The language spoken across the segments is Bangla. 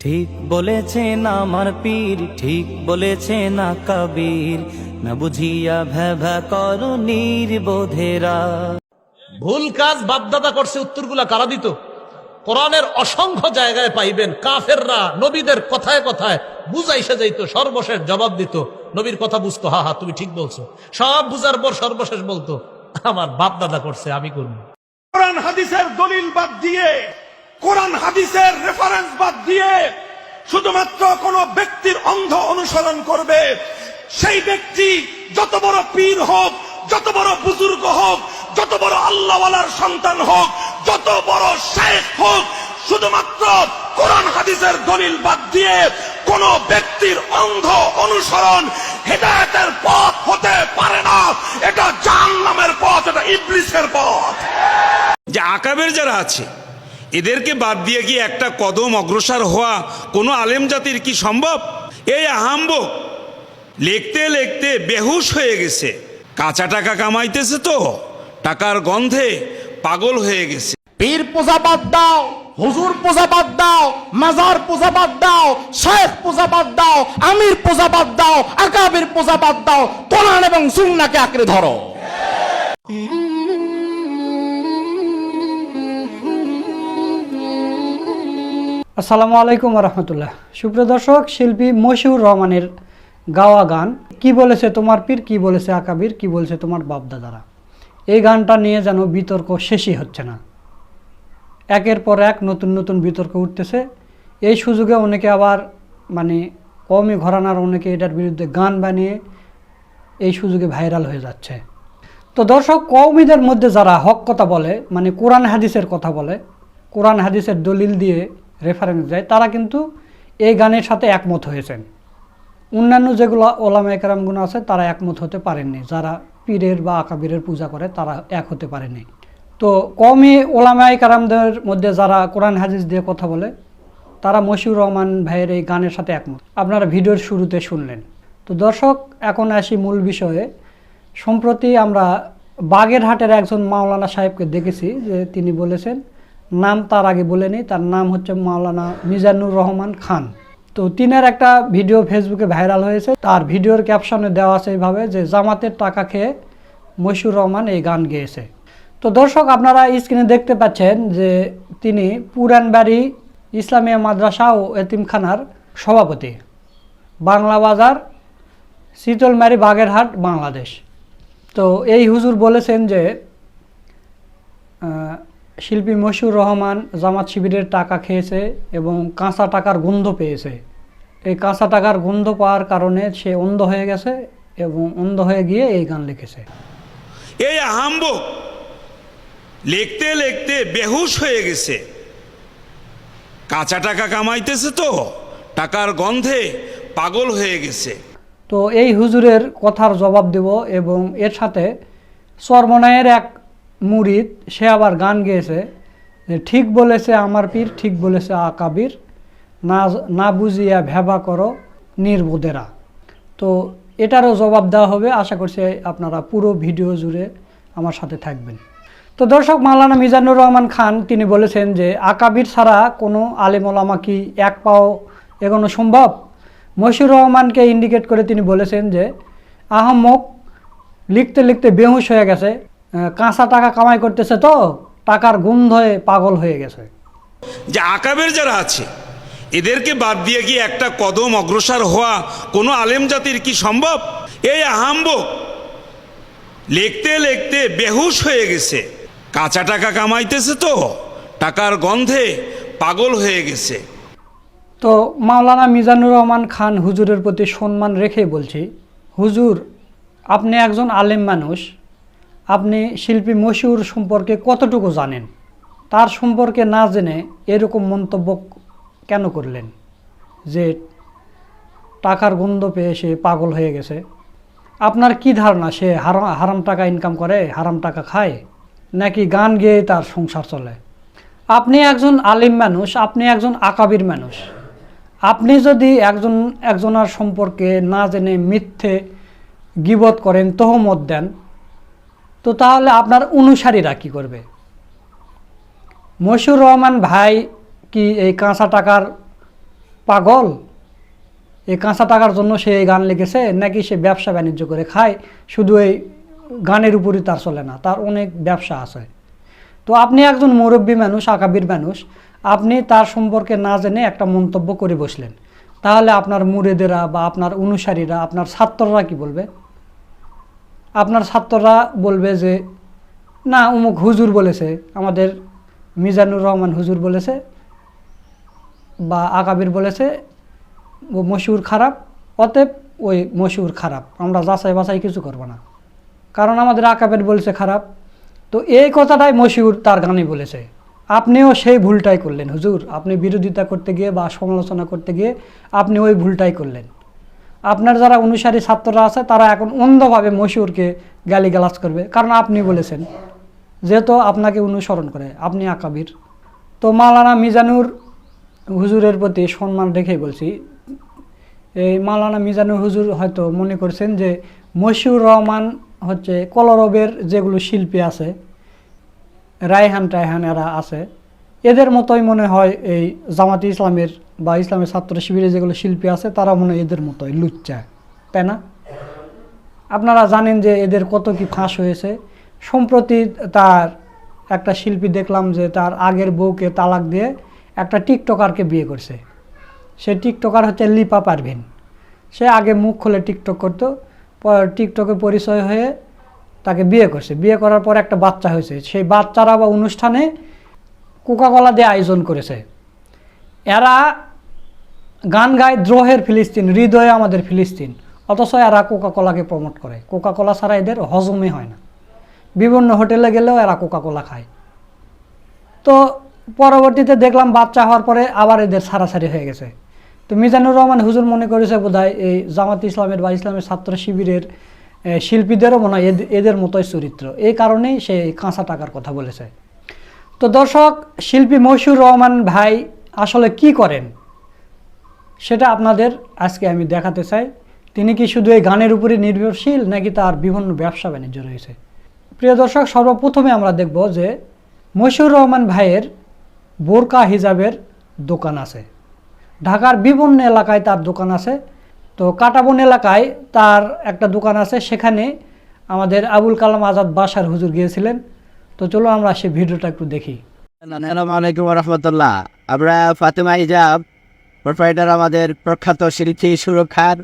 ঠিক বলেছেন আমার পীর ঠিক বলেছেন না কবির। না বুঝিয়া ভ্যা করো নির্বোধেরা। ভুল কাজ বাপদাদা করছে উত্তরগুলা কারা দিত? কোরআনের অসংখ্য জায়গায় পাইবেন কাফেররা নবীদের কথায় কথায় বুঝাইসে যাইতো সর্বশেষ জবাব দিত। নবীর কথা বুঝতো হা হা তুমি ঠিক বলছো। সব বুঝার পর সর্বশেষ বলতো আমার বাপ দাদা করছে আমি করব। কোরআন হাদিসের দলিল বাদ দিয়ে কোরআন হাদিসের রেফারেন্স বাদ দিয়ে শুধুমাত্র কোন ব্যক্তির অন্ধ অনুসরণ করবে। সেই ব্যক্তি যত বড় পীর হোক, যত বড় বুজুর্গ হোক, যত বড় আল্লাহওয়ালার সন্তান হোক, যত বড় শেখ হোক, শুধুমাত্র কোরআন হাদিসের দলিল বাদ দিয়ে কোন ব্যক্তির অন্ধ অনুসরণ হেদায়তের পথ হতে পারে না। এটা জাহান্নামের পথ, এটা ইবলিসের পথ। যে আকাবের যারা আছে এদেরকে বাদ দিয়ে কি একটা কদম অগ্রসর হওয়া কোনো আলেম জাতির কি সম্ভব? এই আহাম্ব লিখতে লিখতে বেহুশ হয়ে গেছে। কাঁচা টাকা কামাইতেছে তো টাকার গন্ধে পাগল হয়ে গেছে। পীর পূজা বাদ দাও হুজুর পূজা বাদ দাও মাজার পূজা বাদ দাও শেখ পূজা বাদ দাও আমির পূজা বাদ দাও আকাবির পূজা বাদ দাও কোরআন এবং সুন্নাকে আঁকড়ে ধরো। আসসালামু আলাইকুম রহমতুল্লাহ সুপ্রিয় দর্শক, শিল্পী মশিউর রহমানের গাওয়া গান, কি বলেছে তোমার পীর? কি বলেছে আকাবির? কি বলেছে তোমার বাপদাদারা? এই গানটা নিয়ে যেন বিতর্ক শেষই হচ্ছে না। একের পর এক নতুন নতুন বিতর্ক উঠতেছে। এই সুযোগে অনেকে আবার মানে কমই ঘরানার অনেকে এটার বিরুদ্ধে গান বানিয়ে এই সুযোগে ভাইরাল হয়ে যাচ্ছে। তো দর্শক কৌমিদের মধ্যে যারা হক কথা বলে মানে কোরআন হাদিসের কথা বলে, কোরআন হাদিসের দলিল দিয়ে রেফারেন্স দেয়, তারা কিন্তু এই গানের সাথে একমত হয়েছেন। অন্যান্য যেগুলো ওলামা একরামগুলো আছে, তারা একমত হতে পারেননি। যারা পীরের বা আকাবিরের পূজা করে, তারা এক হতে পারেনি তো কমই ওলামা একরামদের মধ্যে যারা কোরআন হাজিজ দিয়ে কথা বলে, তারা মশিউর রহমান ভাইয়ের এই গানের সাথে একমত। আপনারা ভিডিওর শুরুতে শুনলেন। তো দর্শক, এখন আসি মূল বিষয়ে। সম্প্রতি আমরা বাগেরহাটের একজন মাওলানা সাহেবকে দেখেছি যে তিনি বলেছেন নাম তার আগে বলে বলেনি তার নাম হচ্ছে মাওলানা মিজানুর রহমান খান। তো তিনের একটা ভিডিও ফেসবুকে ভাইরাল হয়েছে। তার ভিডিওর ক্যাপশনে দেওয়া আছে এইভাবে যে, জামাতের টাকা খেয়ে মশিউর রহমান এই গান গেয়েছে। তো দর্শক, আপনারা স্ক্রিনে দেখতে পাচ্ছেন যে, তিনি পুরানবাড়ি ইসলামিয়া মাদ্রাসা ও এতিমখানার সভাপতি। বাংলা বাজার, শীতলমারি, বাগেরহাট, বাংলাদেশ। তো এই হুজুর বলেছেন যে শিল্পী মশিউর রহমান জামাত শিবিরের টাকা খেয়েছে এবং কাঁচা টাকার গন্ধ পেয়েছে। এই কাঁচা টাকার গন্ধ পাওয়ার কারণে সে অন্ধ হয়ে গেছে এবং অন্ধ হয়ে গিয়ে এই গান লিখেছে। এই আহাম্ব লিখতে লিখতে বেহুশ হয়ে গেছে। কাঁচা টাকা কামাইতেছে তো টাকার গন্ধে পাগল হয়ে গেছে। তো এই হুজুরের কথার জবাব দেব এবং এর সাথে সর্বনয়ের এক মুরিদ, সে আবার গান গেয়েছে যে, ঠিক বলেছে আমার পীর, ঠিক বলেছে আকাবির না না বুঝিয়া ভেবা করো নির্বোধেরা। তো এটারও জবাব দেওয়া হবে। আশা করছি আপনারা পুরো ভিডিও জুড়ে আমার সাথে থাকবেন। তো দর্শক, মাওলানা মিজানুর রহমান খান, তিনি বলেছেন যে আকাবির ছাড়া কোনো আলেমলামা কি এক পাও এগোনো সম্ভব? মশিউর রহমানকে ইন্ডিকেট করে তিনি বলেছেন যে, আহম্মক লিখতে লিখতে বেহুশ হয়ে গেছে। কাঁচা টাকা কামাই করতেছে তো টাকার গন্ধে পাগল হয়ে গেছে। যে আকাবের যারা আছে এদেরকে বাদ দিয়ে কি একটা কদম অগ্রসর হওয়া কোনো আলেম জাতির কি সম্ভব? এই আহাম্ব লিখতে লিখতে বেহুশ হয়ে গেছে। কাঁচা টাকা কামাইতেছে তো টাকার গন্ধে পাগল হয়ে গেছে। তো মাওলানা মিজানুর রহমান খান হুজুরের প্রতি সম্মান রেখে বলছি হুজুর আপনি একজন আলেম মানুষ আপনি শিল্পী মশিউর সম্পর্কে কতটুকু জানেন? তার সম্পর্কে না জেনে এরকম মন্তব্য কেন করলেন? যে টাকার গন্ধ পেয়ে সে পাগল হয়ে গেছে। আপনার কি ধারণা, সে হারাম হারাম টাকা ইনকাম করে, হারাম টাকা খায়? নাকি গান গেয়ে তার সংসার চলে? আপনি একজন আলিম মানুষ, আপনি একজন আকাবির মানুষ। আপনি যদি একজন, একজনার সম্পর্কে না জেনে মিথ্যে গিবত করেন, তহমত দেন তো তাহলে আপনার অনুসারীরা কি করবে? মশিউর রহমান ভাই কি এই কাঁচা টাকার পাগল? এই কাঁচা টাকার জন্য সে এই গান লিখেছে নাকি সে ব্যবসা বাণিজ্য করে খায়? শুধু এই গানের উপরই তার চলে না, তার অনেক ব্যবসা আছে। তো আপনি একজন মুরব্বী মানুষ, আকাবির মানুষ, আপনি তার সম্পর্কে না জেনে একটা মন্তব্য করে বসলেন। তাহলে আপনার মুরেদেরা বা আপনার অনুসারীরা, আপনার ছাত্ররা কি বলবে? আপনার ছাত্ররা বলবে যে, না, অমুক হুজুর বলেছে, আমাদের মিজানুর রহমান হুজুর বলেছে বা আকাবির বলেছে, ও মশহুর খারাপ, অতএব ওই মশুর খারাপ, আমরা যাচাই বাছাই কিছু করব না। কারণ আমাদের আকাবের বলেছে খারাপ, তো এই কথাটাই মশিউর তার গানে বলেছে। আপনিও সেই ভুলটাই করলেন, হুজুর, আপনি বিরোধিতা করতে গিয়ে বা সমালোচনা করতে গিয়ে আপনি ওই ভুলটাই করলেন। আপনার যারা অনুসারী ছাত্ররা আছে, তারা এখন অন্ধভাবে মশহুরকে গালিগালাজ করবে। কারণ আপনি বলেছেন, যেহেতু আপনাকে অনুসরণ করে, আপনি আকাবির। তো মালানা মিজানুর হুজুরের প্রতি সম্মান রেখেই বলছি, এই মালানা মিজানুর হুজুর হয়তো মনে করছেন যে মশিউর রহমান হচ্ছে কলরবের যেগুলো শিল্পী আছে, রায়হান টায়হান এরা আছে, এদের মতোই মনে হয় এই জামাতি ইসলামের বা ইসলামের ছাত্র শিবিরে যেগুলো শিল্পী আছে, তারা মনে এদের মতোই লুচ্চা। তাই না? আপনারা জানেন যে এদের কত কি ফাঁস হয়েছে। সম্প্রতি তার একটা শিল্পী দেখলাম যে তার আগের বউকে তালাক দিয়ে একটা টিকটকারকে বিয়ে করছে। সে টিকটকার হচ্ছে লিপা পারভিন। সে আগে মুখ খুলে টিকটক করতো টিকটকে পরিচয় হয়ে তাকে বিয়ে করছে। বিয়ে করার পর একটা বাচ্চা হয়েছে। সেই বাচ্চারা বা অনুষ্ঠানে কোকাকলা দিয়ে আয়োজন করেছে। এরা গান গায় দ্রোহের ফিলিস্তিন, হৃদয়ে আমাদের ফিলিস্তিন। অথচ এরা কোকাকোলাকে প্রমোট করে। কোকাকোলা ছাড়া এদের হজমে হয় না। বিভিন্ন হোটেলে গেলেও এরা কোকাকোলা খায়। তো পরবর্তীতে দেখলাম বাচ্চা হওয়ার পরে আবার এদের সারাসারি হয়ে গেছে। তো মিজানুর রহমান হুজুর মনে করেছে বোধহয় এই জামাত ইসলামের বা ইসলামের ছাত্র শিবিরের শিল্পীদেরও মনে হয় এদ- এদের মতোই চরিত্র। এই কারণেই সে কাঁচা টাকার কথা বলেছে। তো দর্শক, শিল্পী মশিউর রহমান ভাই আসলে কি করেন? সেটা আপনাদের আজকে আমি দেখাতে চাই। তিনি কি শুধু এই গানের উপরে নির্ভরশীল, নাকি তার বিভিন্ন ব্যবসা বাণিজ্য রয়েছে? প্রিয় দর্শক, সর্বপ্রথমে আমরা দেখব যে মশিউর রহমান ভাইয়ের বোরকা হিজাবের দোকান আছে। ঢাকার বিভিন্ন এলাকায় তার দোকান আছে। তো কাটাবন এলাকায় তার একটা দোকান আছে। সেখানে আমাদের আবুল কালাম আজাদ বাসার হুজুর গিয়েছিলেন। তো চলো আমরা সেই ভিডিওটা একটু দেখি। আসসালামু আলাইকুম রহমতুল্লাহ। আমরা ফাতেমা ইজাব প্রোপ্রাইটার আমাদের প্রখ্যাত শিল্পী সুরক্ষার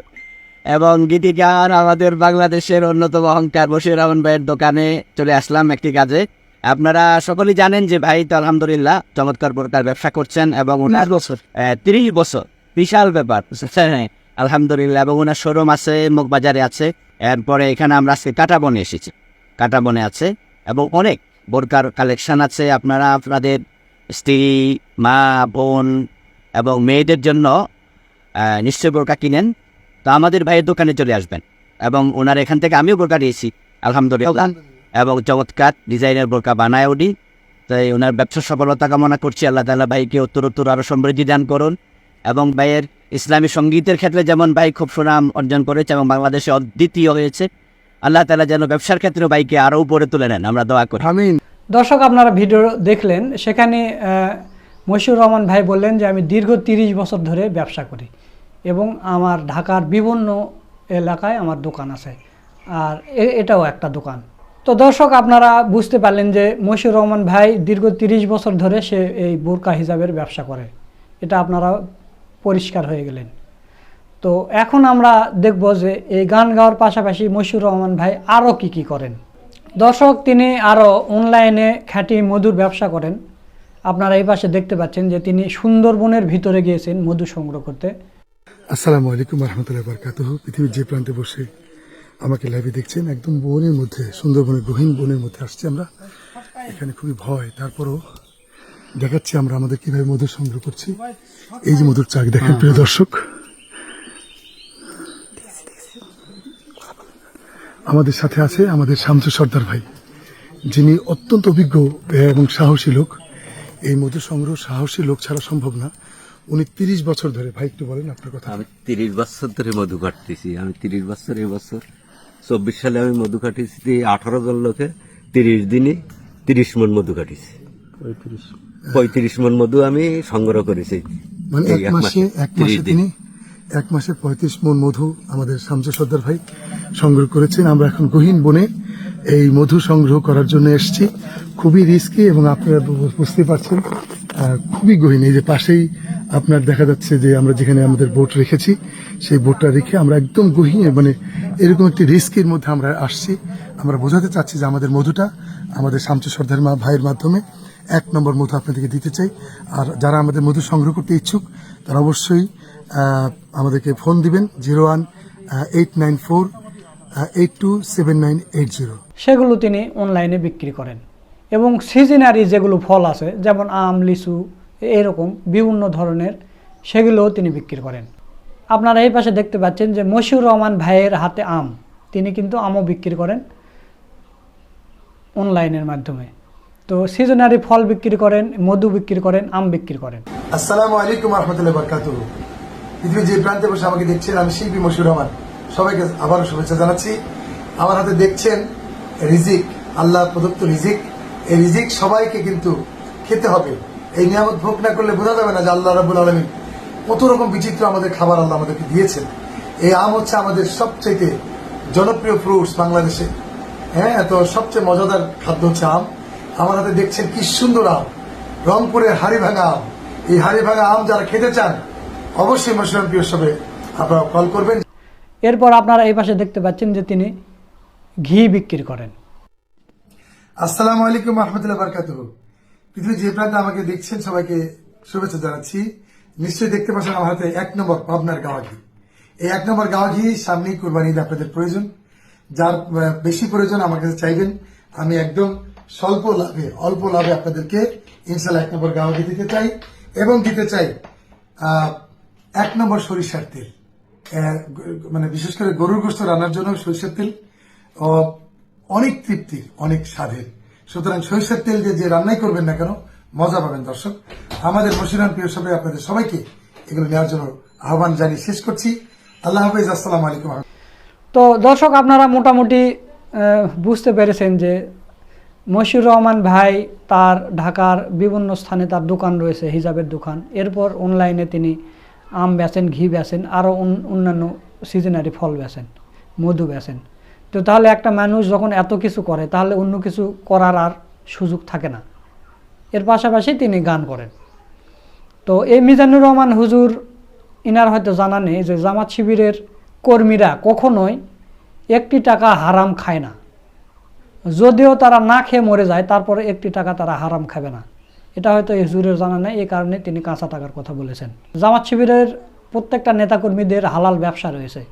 এবং গীতিকার আমাদের বাংলাদেশের অন্যতম অহংকার বসির রহমান ভাইয়ের দোকানে চলে আসলাম একটি কাজে। আপনারা সকলেই জানেন যে ভাই তো আলহামদুলিল্লাহ চমৎকার প্রকার ব্যবসা করছেন এবং উনার বছর। তিরিশ বছর। বিশাল ব্যাপার। হ্যাঁ, আলহামদুলিল্লাহ এবং ওনার শোরুম আছে মুখবাজারে আছে। এরপরে এখানে আমরা আজকে কাটাবনে এসেছি। কাটাবনে আছে এবং অনেক বোরকার কালেকশন আছে। আপনারা আপনাদের স্ত্রী মা বোন এবং মেয়েদের জন্য নিশ্চয় বোরকা কিনেন। তো আমাদের ভাইয়ের দোকানে চলে আসবেন। এবং ওনার এখান থেকে আমিও বোরকা নিয়েছি, আলহামদুলিল্লাহ। এবং চমৎকার ডিজাইনের বোরকা বানায় উনি। তাই ওনার ব্যবসা সফলতা কামনা করছি। আল্লাহ তালা ভাইকে উত্তর উত্তর আরও সমৃদ্ধি দান করুন। এবং ভাইয়ের ইসলামী সঙ্গীতের ক্ষেত্রে যেমন ভাই খুব সুনাম অর্জন করেছে এবং বাংলাদেশে অদ্বিতীয় হয়েছে, আল্লাহ তালা যেন ব্যবসার ক্ষেত্রে ভাইকে আরও উপরে তুলে নেন। আমরা দোয়া করি। দর্শক, আপনারা ভিডিও দেখলেন, সেখানে মশিউর রহমান ভাই বললেন যে, আমি দীর্ঘ তিরিশ বছর ধরে ব্যবসা করি এবং আমার ঢাকার বিভিন্ন এলাকায় আমার দোকান আছে। আর এটাও একটা দোকান। তো দর্শক, আপনারা বুঝতে পারলেন যে, মশিউর রহমান ভাই দীর্ঘ তিরিশ বছর ধরে সে এই বোরকা হিসাবের ব্যবসা করে। এটা আপনারা পরিষ্কার হয়ে গেলেন। তো এখন আমরা দেখব যে, এই গান গাওয়ার পাশাপাশি মশিউর রহমান ভাই আরও কি কি করেন। দর্শক, তিনি আরও অনলাইনে খ্যাটি মধুর ব্যবসা করেন। আপনারা এই পাশে দেখতে পাচ্ছেন যে তিনি সুন্দরবনের ভিতরে গিয়েছেন মধু সংগ্রহ করতে। আসসালামু আলাইকুম রহমতুল্লাহ বরকাত পৃথিবীর যে প্রান্তে বসে আমাকে লাইভে দেখছেন, একদম বনের মধ্যে, সুন্দরবনের গহীন বনের মধ্যে আসছি আমরা। এখানে খুবই ভয়। তারপরও দেখাচ্ছি আমরা আমাদের কীভাবে মধু সংগ্রহ করছি। এই যে মধুর চাক দেখেন, প্রিয় দর্শক। আমাদের সাথে আছে আমাদের শামসু সর্দার ভাই, যিনি অত্যন্ত অভিজ্ঞ এবং সাহসী লোক। এই মধু সংগ্রহ সাহসী লোক ছাড়া সম্ভব না। উনি তিরিশ বছর ধরে ভাই একটু বলেন আপনার কথা। আমি তিরিশ বছর ধরে মধু কাটতেছি। আমি তিরিশ বছর এবছর চব্বিশ সালে আমি মধু কাটিয়েছি আঠারো জন লোকে তিরিশ দিনে তিরিশ মন মধু কাটিয়েছি। পঁয়ত্রিশ। মন মধু আমি সংগ্রহ করেছি। মানে এক মাসে এক 30 মাসে দিন। তিনি এক মাসে পঁয়ত্রিশ মন মধু আমাদের শামসু সর্দার ভাই সংগ্রহ করেছেন। আমরা এখন গহীন বনে এই মধু সংগ্রহ করার জন্য এসেছি। খুবই রিস্কি এবং আপনারা বুঝতে পারছেন খুবই গহীন। এই যে পাশেই আপনার দেখা যাচ্ছে যে আমরা যেখানে আমাদের বোট রেখেছি, সেই বোটটা রেখে আমরা একদম গহীন মানে এরকম একটি রিস্কের মধ্যে আমরা আসছি। আমরা বোঝাতে চাচ্ছি যে আমাদের মধুটা আমাদের শামচু সর্দার মা ভাইয়ের মাধ্যমে এক নম্বর মধু আপনাদেরকে দিতে চাই। আর যারা আমাদের মধু সংগ্রহ করতে ইচ্ছুক, তারা অবশ্যই আমাদেরকে ফোন দিবেন zero one eight nine four eight two seven nine eight zero সেগুলো তিনি অনলাইনে বিক্রি করেন। এবং সিজনারি যেগুলো ফল আছে যেমন আম লিচু এরকম বিভিন্ন ধরনের সেগুলোও তিনি বিক্রি করেন। আপনারা এই পাশে দেখতে পাচ্ছেন যে মশিউর রহমান ভাইয়ের হাতে আম। তিনি কিন্তু আমও বিক্রি করেন অনলাইনের মাধ্যমে। তো সিজনারি ফল বিক্রি করেন মধু বিক্রি করেন আম বিক্রি করেন। আসসালামু আলাইকুম রহমতুল্লাহ বরকাত পৃথিবীর যে প্রান্তে বসে আমাকে দেখছেন আমি শিল্পী মশিউর রহমান। সবাইকে আবারও শুভেচ্ছা জানাচ্ছি। আমার হাতে দেখছেন রিজিক আল্লাহ প্রদত্ত রিজিক। এই রিজিক সবাইকে কিন্তু খেতে হবে। এই নিয়ামত ভোগ না করলে বোঝা যাবে না যে আল্লাহ রাবুল আলমী কত রকম বিচিত্র আমাদের খাবার আল্লাহ আমাদেরকে দিয়েছেন। এই আম হচ্ছে আমাদের সবচেয়ে জনপ্রিয় ফ্রুটস বাংলাদেশে। হ্যাঁ তো সবচেয়ে মজাদার খাদ্য হচ্ছে আম। আমার হাতে দেখছেন কি সুন্দর আম। রংপুরের হাড়ি ভাঙা আম। এই হাড়ি ভাঙা আম যারা খেতে চান, অবশ্যই মশরুম প্রিয় সবে আপনারা কল করবেন। এরপর আপনারা এই পাশে দেখতে পাচ্ছেন যে তিনি ঘি বিক্রি করেন। আসসালামু আলাইকুম রহমতুল্লাহ বারকাত পৃথিবীর যে প্রান্তে আমাকে দেখছেন, সবাইকে শুভেচ্ছা জানাচ্ছি। নিশ্চয়ই দেখতে পাচ্ছেন আমার হাতে এক নম্বর পাবনার গাওয়া ঘি। এই এক নম্বর গাওয়া ঘি সামনেই কোরবানি আপনাদের প্রয়োজন। যার বেশি প্রয়োজন আমার কাছে চাইবেন। আমি একদম স্বল্প লাভে, অল্প লাভে আপনাদেরকে ইনশাল্লাহ এক নম্বর গাওয়া ঘি দিতে চাই এবং দিতে চাই এক নম্বর সরিষার তেল। মানে বিশেষ করে গরুর গোস্ত রান্নার জন্য সরিষার তেল অনেক তৃপ্তির অনেক স্বাদের সুতরাং সরিষার তেল দিয়ে যে রান্নাই করবেন না কেন, মজা পাবেন দর্শক। আমাদের মশিরান প্রিয় সবাই আপনাদের সবাইকে এগুলো নেওয়ার জন্য আহ্বান জানিয়ে শেষ করছি। আল্লাহ হাফিজ, আসসালামু আলাইকুম তো দর্শক, আপনারা মোটামুটি বুঝতে পেরেছেন যে মশিউর রহমান ভাই তার ঢাকার বিভিন্ন স্থানে তার দোকান রয়েছে, হিজাবের দোকান। এরপর অনলাইনে তিনি আম বেচেন, ঘি বেচেন আরও অন্যান্য সিজনারি ফল বেচেন, মধু বেচেন। তো তাহলে একটা মানুষ যখন এত কিছু করে, তাহলে অন্য কিছু করার আর সুযোগ থাকে না। এর পাশাপাশি তিনি গান করেন। তো এই মিজানুর রহমান হুজুর, ইনার হয়তো জানা নেই যে জামাত শিবিরের কর্মীরা কখনোই একটি টাকা হারাম খায় না। যদিও তারা না খেয়ে মরে যায়, তারপরে একটি টাকা তারা হারাম খাবে না। এটা হয়তো এই জানা নেই এই কারণে তিনি কাঁচা টাকার কথা বলেছেন। জামাত শিবিরের প্রত্যেকটা নেতাকর্মীদের হালাল ব্যবসা রয়েছে।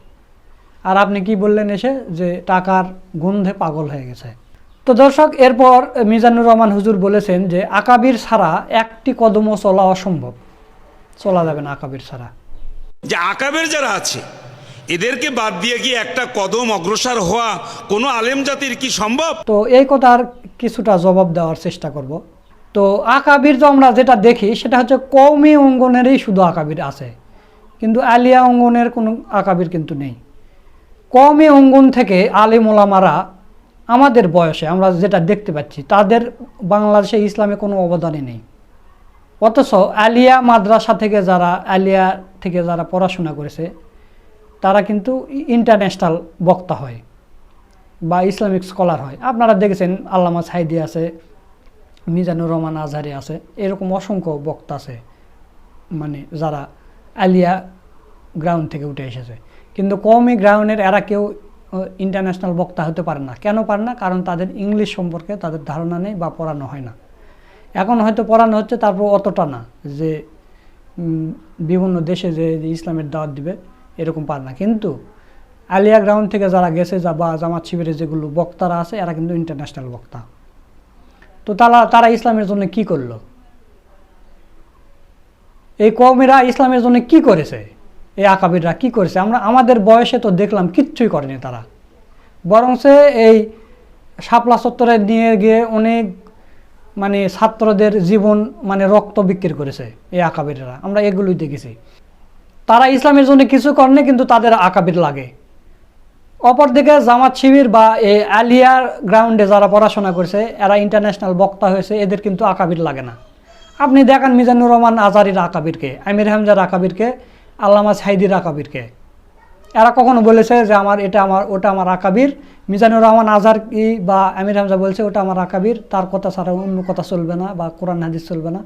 আর আপনি কি বললেন এসে যে টাকার গন্ধে পাগল হয়ে গেছে? তো দর্শক এরপর মিজানুর রহমান হুজুর বলেছেন যে আকাবির ছাড়া একটি কদমও চলা অসম্ভব। চলা যাবে না আকাবির ছাড়া। যে আকাবের যারা আছে এদেরকে বাদ দিয়ে কি একটা কদম অগ্রসর হওয়া কোনো আলেম জাতির কি সম্ভব? তো এই কথার কিছুটা জবাব দেওয়ার চেষ্টা করব। তো আকাবির তো আমরা যেটা দেখি, সেটা হচ্ছে কৌমি অঙ্গনেরই শুধু আকাবির আছে। কিন্তু আলিয়া অঙ্গনের কোনো আকাবির কিন্তু নেই। কৌমি অঙ্গন থেকে আলিম ওলামারা আমাদের বয়সে, আমরা যেটা দেখতে পাচ্ছি, তাদের বাংলাদেশে ইসলামে কোনো অবদানই নেই। অথচ আলিয়া মাদ্রাসা থেকে যারা, আলিয়া থেকে যারা পড়াশোনা করেছে, তারা কিন্তু ইন্টারন্যাশনাল বক্তা হয় বা ইসলামিক স্কলার হয়। আপনারা দেখেছেন আল্লামা সাইদি আছে মিজানুর রহমান আজহারি আছে, এরকম অসংখ্য বক্তা আছে মানে যারা আলিয়া গ্রাউন্ড থেকে উঠে এসেছে। কিন্তু কমই গ্রাউন্ডের এরা কেউ ইন্টারন্যাশনাল বক্তা হতে পারে না। কেন পারে না? কারণ তাদের ইংলিশ সম্পর্কে তাদের ধারণা নেই বা পড়ানো হয় না। এখন হয়তো পড়ানো হচ্ছে, তারপর অতটা না, যে বিভিন্ন দেশে যে ইসলামের দাওয়াত দিবে, এরকম পারে না। কিন্তু আলিয়া গ্রাউন্ড থেকে যারা গেছে, যা বা জামাত শিবিরে যেগুলো বক্তারা আছে, এরা কিন্তু ইন্টারন্যাশনাল বক্তা। তো তারা তারা ইসলামের জন্য কি করল? এই কৌমিরা ইসলামের জন্য কি করেছে? এই আকাবিররা কি করেছে? আমরা, আমাদের বয়সে তো দেখলাম কিচ্ছুই করেনি তারা। বরংস এই শাপলা চত্বরে নিয়ে গিয়ে অনেক মানে ছাত্রদের জীবন মানে রক্ত বিক্রি করেছে এই আকাবিররা। আমরা এগুলোই দেখেছি। তারা ইসলামের জন্য কিছু করেনি, কিন্তু তাদের আকাবির লাগে। অপরদিকে জামাত শিবির বা এই আলিয়ার গ্রাউন্ডে যারা পড়াশোনা করছে, এরা ইন্টারন্যাশনাল বক্তা হয়েছে, এদের কিন্তু আকাবির লাগে না। আপনি দেখেন মিজানুর রহমান আজারির আকাবিরকে, আমির হামজার আকাবিরকে, আল্লামা সাইদির আকাবিরকে। এরা কখনো বলেছে যে আমার এটা আমার, ওটা আমার আকাবির। মিজানুর রহমান আজার কি বা আমির হামজা বলছে, ওটা আমার আকাবির। তার কথা ছাড়া অন্য কথা চলবে না বা কোরআন হাদিস চলবে না।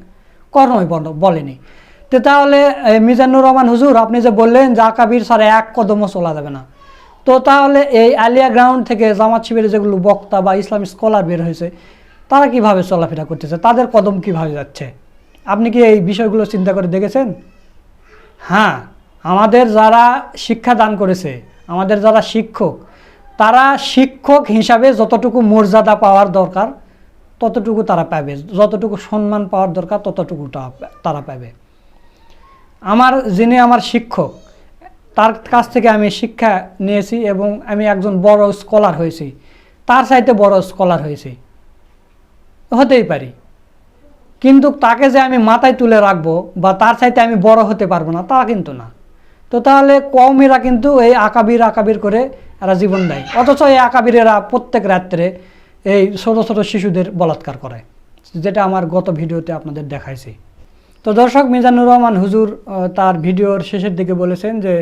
বল- বলেনি। তো তাহলে মিজানুর রহমান, হুজুর, আপনি যে বললেন যে আকাবির ছাড়া এক কদমও চলা যাবে না। তো তাহলে এই আলিয়া গ্রাউন্ড থেকে জামাত শিবিরের যেগুলো বক্তা বা ইসলামিক স্কলার বের হয়েছে, তারা কীভাবে চলাফেরা করতেছে? তাদের কদম কীভাবে যাচ্ছে? আপনি কি এই বিষয়গুলো চিন্তা করে দেখেছেন? হ্যাঁ আমাদের যারা শিক্ষা দান করেছে, আমাদের যারা শিক্ষক, তারা শিক্ষক হিসাবে যতটুকু মর্যাদা পাওয়ার দরকার, ততটুকু তারা পাবে। যতটুকু সম্মান পাওয়ার দরকার, ততটুকু তারা পাবে। আমার যিনি আমার শিক্ষক তার কাছ থেকে আমি শিক্ষা নিয়েছি এবং আমি একজন বড় স্কলার হয়েছি। তার সাইতে বড় স্কলার হয়েছি। হতেই পারি। কিন্তু তাকে যে আমি মাথায় তুলে রাখব বা তার চাইতে আমি বড় হতে পারব না, তা কিন্তু না। তো তাহলে কওমিরা কিন্তু এই আকাবির আকাবির করে এরা জীবন দেয়। অথচ এই আকাবিরেরা প্রত্যেক রাত্রে এই ছোটো ছোটো শিশুদের বলাৎকার করে, যেটা আমার গত ভিডিওতে আপনাদের দেখাইছি। তো দর্শক মিজানুর রহমান হুজুর তার ভিডিওর শেষের দিকে বলেছেন যে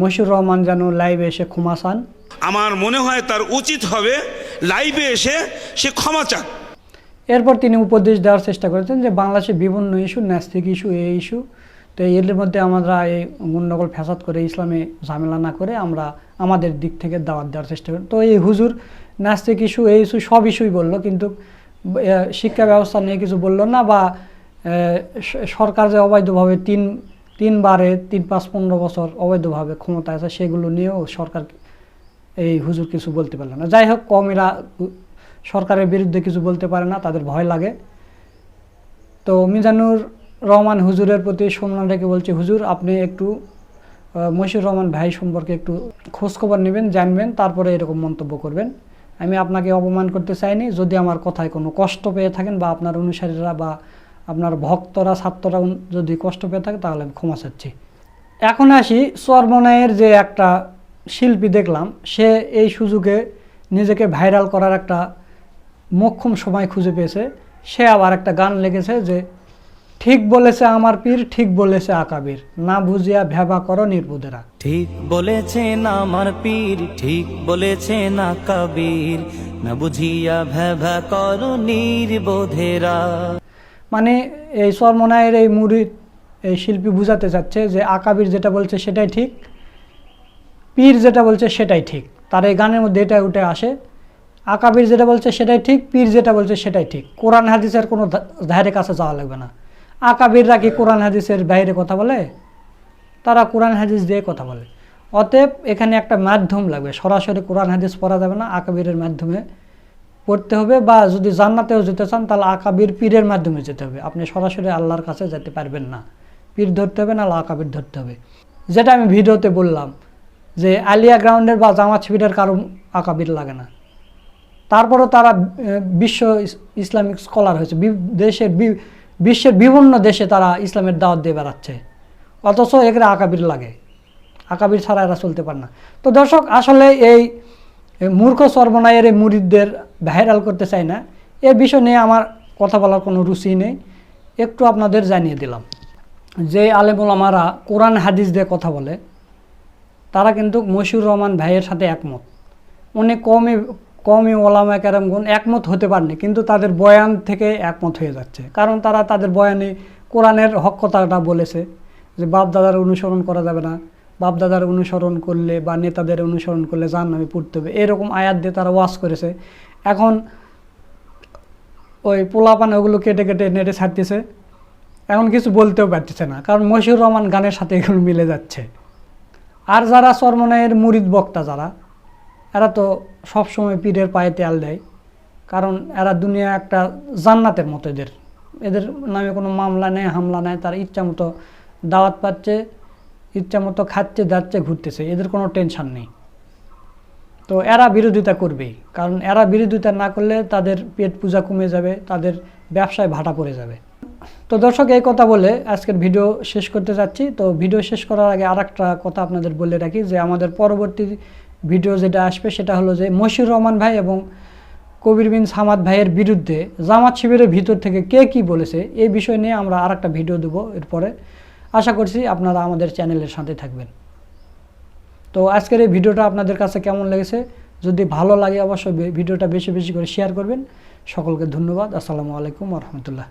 মশিউর রহমান যেন লাইভে এসে ক্ষমা চান। আমার মনে হয় তার উচিত হবে লাইভে এসে সে ক্ষমা চাক। এরপর তিনি উপদেশ দেওয়ার চেষ্টা করেছেন যে বাংলাদেশে বিভিন্ন ইস্যু ন্যাস্তিক ইস্যু এই ইস্যু তো এর মধ্যে আমরা এই গণ্ডগোল ফ্যাসাদ করে ইসলামে ঝামেলা না করে আমরা আমাদের দিক থেকে দাওয়াত দেওয়ার চেষ্টা করি। তো এই হুজুর নাস্তিক ইস্যু এই ইস্যু সব ইস্যুই বলল কিন্তু শিক্ষা ব্যবস্থা নিয়ে কিছু বলল না বা সরকার যে অবৈধভাবে তিন তিনবারে তিন পাঁচ পনেরো বছর অবৈধভাবে ক্ষমতা আছে, সেগুলো নিয়েও সরকার এই হুজুর কিছু বলতে পারল না। যাই হোক কমেরা সরকারের বিরুদ্ধে কিছু বলতে পারে না, তাদের ভয় লাগে। তো মিজানুর রহমান হুজুরের প্রতি সম্মান রেখে বলছি, হুজুর, আপনি একটু মশিউর রহমান ভাই সম্পর্কে একটু খোঁজখবর নেবেন, জানবেন, তারপরে এরকম মন্তব্য করবেন। আমি আপনাকে অপমান করতে চাইনি। যদি আমার কথায় কোনো কষ্ট পেয়ে থাকেন বা আপনার অনুসারীরা বা আপনার ভক্তরা, ছাত্ররা যদি কষ্ট পেয়ে থাকে তাহলে আমি ক্ষমা চাচ্ছি। এখন আসি চর্মনায়ের যে একটা শিল্পী দেখলাম, সে এই সুযোগে নিজেকে ভাইরাল করার একটা মোক্ষম সময় খুঁজে পেয়েছে। সে আবার একটা গান লেগেছে যে, ঠিক বলেছে আমার পীর, ঠিক বলেছে আকাবির। না বুঝিয়া ভেবা করো নির্বুধেরা। ঠিক বলেছেন আমার পীর, ঠিক বলেছেন কবির না বুঝিয়া ভ্যা করো নির্বোধেরা। মানে এই সরমনায়ের এই মুরিদ এই শিল্পী বুঝাতে চাচ্ছে যে আকাবির যেটা বলছে সেটাই ঠিক, পীর যেটা বলছে সেটাই ঠিক, তার এই গানের মধ্যে এটা উঠে আসে। আকাবির যেটা বলছে সেটাই ঠিক, পীর যেটা বলছে সেটাই ঠিক। কোরআন হাদিসের কোনো ধারে কাছে যাওয়া লাগবে না। আকাবিররা কি কোরআন হাদিসের বাইরে কথা বলে? তারা কোরআন হাদিস দিয়ে কথা বলে। অতএব এখানে একটা মাধ্যম লাগবে। সরাসরি কোরআন হাদিস পড়া যাবে না, আকাবিরের মাধ্যমে পড়তে হবে বা যদি জান্নাতেও যেতে চান, তাহলে আকাবির পীরের মাধ্যমে যেতে হবে। আপনি সরাসরি আল্লাহর কাছে যেতে পারবেন না। পীর ধরতে হবে না আকাবির ধরতে হবে। যেটা আমি ভিডিওতে বললাম, যে আলিয়া গ্রাউন্ডের বা জামাত শিবিরের কারও আকাবির লাগে না। তারপরও তারা বিশ্ব ইসলামিক স্কলার হয়েছে। দেশের বিশ্বের বিভিন্ন দেশে তারা ইসলামের দাওয়াত দিয়ে বেড়াচ্ছে। অথচ এখানে আকাবির লাগে। আকাবির ছাড়া এরা চলতে পারে না। তো দর্শক, আসলে এই মূর্খ সর্বনায়ের এই মুরিদদের ভাইরাল করতে চাই না। এ বিষয় নিয়ে আমার কথা বলার কোনো রুচি নেই। একটু আপনাদের জানিয়ে দিলাম। যে আলেমুল আমারা কোরআন হাদিস দিয়ে কথা বলে, তারা কিন্তু মশিউর রহমান ভাইয়ের সাথে একমত। অনেক কমই কমই ওলামা কেরামগুন একমত হতে পারেনি, কিন্তু তাদের বয়ান থেকে একমত হয়ে যাচ্ছে। কারণ তারা তাদের বয়ানে কোরআনের হক কথাটা বলেছে যে বাপ দাদার অনুসরণ করা যাবে না। বাপ দাদার অনুসরণ করলে বা নেতাদের অনুসরণ করলে জান নামে পড়তে হবে। এরকম আয়াত দিয়ে তারা ওয়াশ করেছে। এখন ওই পোলাপান ওগুলো কেটে কেটে নেটে ছাড়তেছে। এখন কিছু বলতেও পারতেছে না, কারণ মশিউর রহমান গানের সাথে এগুলো মিলে যাচ্ছে। আর যারা চর্মনায়ের মুরিদ বক্তা যারা, এরা তো সবসময় পীরের পায়ে তেল দেয়। কারণ এরা দুনিয়া একটা জান্নাতের মতো এদের। এদের নামে কোনো মামলা নেই, হামলা নেই, তার ইচ্ছা মতো দাওয়াত পাচ্ছে। ইচ্ছা মতো খাচ্ছে, যাচ্ছে, ঘুরতেছে। এদের কোনো টেনশন নেই। তো এরা বিরোধিতা করবেই কারণ এরা বিরোধিতা না করলে তাদের পেট পূজা কমে যাবে, তাদের ব্যবসায় ভাটা পড়ে যাবে। তো দর্শক, এই কথা বলে আজকের ভিডিও শেষ করতে যাচ্ছি তো ভিডিও শেষ করার আগে আর কথা আপনাদের বলে রাখি যে, আমাদের পরবর্তী ভিডিও যেটা আসবে সেটা হলো যে, মশিউর রহমান ভাই এবং কবির বিন সামাদ ভাইয়ের বিরুদ্ধে জামাত শিবিরের ভিতর থেকে কে কি বলেছে, এই বিষয় নিয়ে আমরা আর একটা ভিডিও দেবো এরপরে। আশা করছি আপনারা আমাদের চ্যানেলের সাথে থাকবেন। তো আজকের এই ভিডিওটা আপনাদের কাছে কেমন লেগেছে? যদি ভালো লাগে অবশ্যই ভিডিওটা বেশি বেশি করে শেয়ার করবেন। সকলকে ধন্যবাদ। আসসালামু আলাইকুম রহমতুল্লাহ।